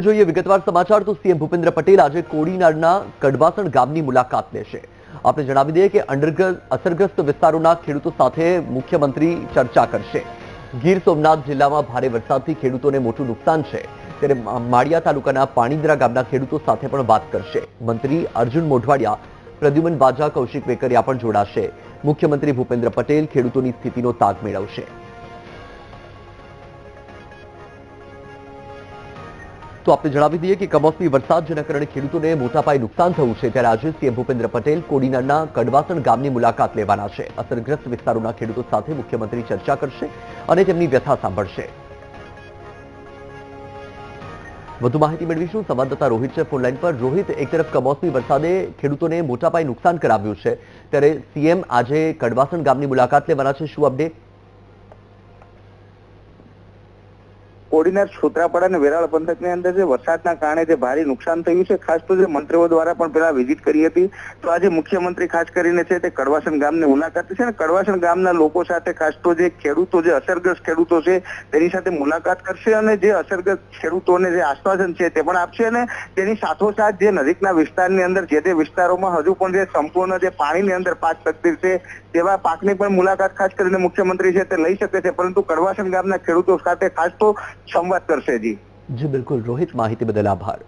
જોઈએ વિગતવાર સમાચાર. તો સીએમ ભૂપેન્દ્ર પટેલ આજે કોડીનારના કડવાસણ ગામની મુલાકાત લેશે. આપણે જણાવી દઈએ કે અંડરગ્રસ્ત અસરગ્રસ્ત વિસ્તારોના ખેડૂતો સાથે મુખ્યમંત્રી ચર્ચા કરશે. ગીર સોમનાથ જિલ્લામાં ભારે વરસાદથી ખેડૂતોને મોટું નુકસાન છે. ત્યારે માળિયા તાલુકાના પાણીદરા ગામના ખેડૂતો સાથે પણ વાત કરશે. મંત્રી અર્જુન મોઢવાડિયા, પ્રદ્યુમન બાજા, કૌશિક વેકરિયા પણ જોડાશે. મુખ્યમંત્રી ભૂપેન્દ્ર પટેલ ખેડૂતોની સ્થિતિનો તાગ મેળવશે. તો આપણે જણાવી દઈએ કે કમોસમી વરસાદ જેના કારણે ખેડૂતોને મોટા પાયે નુકસાન થયું છે. ત્યારે આજે સીએમ ભૂપેન્દ્ર પટેલ કોડીનારના કડવાસણ ગામની મુલાકાત લેવાના છે. અસરગ્રસ્ત વિસ્તારોના ખેડૂતો સાથે મુખ્યમંત્રી ચર્ચા કરશે અને તેમની વ્યથા સાંભળશે. વધુ માહિતી મેળવીશું. સંવાદદાતા રોહિત છે. ફોનલાઈન પર. રોહિત, એક તરફ કમોસમી વરસાદે ખેડૂતોને મોટા પાયે નુકસાન કરાવ્યું છે. ત્યારે સીએમ આજે કડવાસણ ગામની મુલાકાત લેવાના છે. શું અપડેટ કોડીનાર છોતરાપાડા અને વેરાળ પંથકની અંદર જે વરસાદના કારણે જે ભારે નુકસાન થયું છે, ખાસ તો જે મંત્રીઓ દ્વારા પણ પેલા વિઝિટ કરી હતી, તો આજે મુખ્યમંત્રી ખાસ કરીને છે તે કડવાસણ ગામની મુલાકાત છે અને કડવાસણ ગામના લોકો સાથે ખાસ તો જે ખેડૂતો, જે અસરગ્રસ્ત ખેડૂતો છે, તેની સાથે મુલાકાત કરશે અને જે અસરગ્રસ્ત ખેડૂતોને જે આશ્વાસન છે તે પણ આપશે અને તેની સાથોસાથ જે નજીકના વિસ્તારની અંદર જે તે વિસ્તારોમાં હજુ પણ જે સંપૂર્ણ જે પાણીની અંદર પાક તકલીફ છે, તેવા પાકની પણ મુલાકાત ખાસ કરીને મુખ્યમંત્રી છે તે લઈ શકે છે, પરંતુ કડવાસણ ગામના ખેડૂતો સાથે ખાસ તો સંવાદ કરશે જી. જી બિલકુલ. રોહિત માહિતી બદલ આભાર.